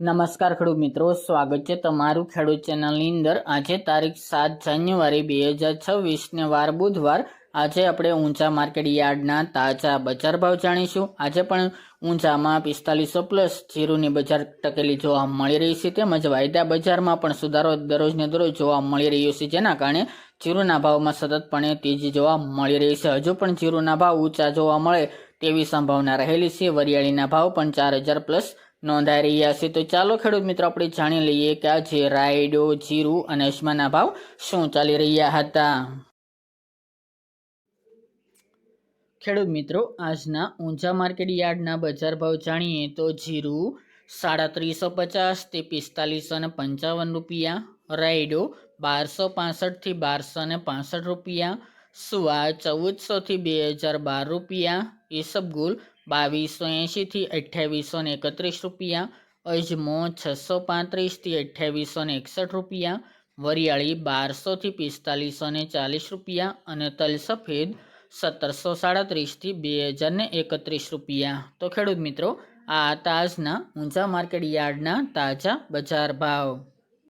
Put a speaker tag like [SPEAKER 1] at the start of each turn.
[SPEAKER 1] નમસ્કાર ખેડૂત મિત્રો, સ્વાગત છે તમારું ખેડૂત ચેનલની અંદર. આજે તારીખ સાત જાન્યુઆરી બે હજાર છવ્વીસને વાર બુધવાર. આજે આપણે ઊંચા માર્કેટ યાર્ડના તાજા બજાર ભાવ જાણીશું. આજે પણ ઊંચામાં પિસ્તાલીસો પ્લસ જીરુની બજાર ટકેલી જોવા મળી રહી છે, તેમજ વાયદા બજારમાં પણ સુધારો દરરોજને દરરોજ જોવા મળી રહ્યો છે, જેના કારણે જીરુના ભાવમાં સતતપણે તેજી જોવા મળી રહી છે. હજુ પણ જીરુના ભાવ ઊંચા જોવા મળે તેવી સંભાવના રહેલી છે. વરિયાળીના ભાવ પણ ચાર હજાર પ્લસ નોંધાઈ રહ્યા છે. તો ચાલો ખેડૂત મિત્રો, આપણે જાણી લઈએ કે આજે રાયડો, જીરું અને અજમાના ભાવ શું ચાલી રહ્યા હતા? ખેડૂત મિત્રો, આજના ઊંચા માર્કેટ યાર્ડના બજાર ભાવ જાણીએ તો જીરું સાડત્રીસો પચાસથી પિસ્તાલીસો ને પંચાવન રૂપિયા, રાયડો બારસો પાસઠથી બારસો ને પાસઠ રૂપિયા સુવા ચૌદસોથી બે હજાર બાર રૂપિયા? ઈસબગુલ બાવીસો એંશીથી અઠ્યાવીસો ને એકત્રીસ રૂપિયા. અજમો, છસો પાંત્રીસથી અઠ્યાવીસો ને એકસઠ રૂપિયા. વરિયાળી બારસોથી પિસ્તાલીસો ને ચાલીસ રૂપિયા. અને તલ સફેદ સત્તરસો સાડત્રીસથી બે હજાર ને એકત્રીસ રૂપિયા. તો ખેડૂત મિત્રો, આ તાજના ઊંચા માર્કેટ યાર્ડના તાજા બજાર ભાવ.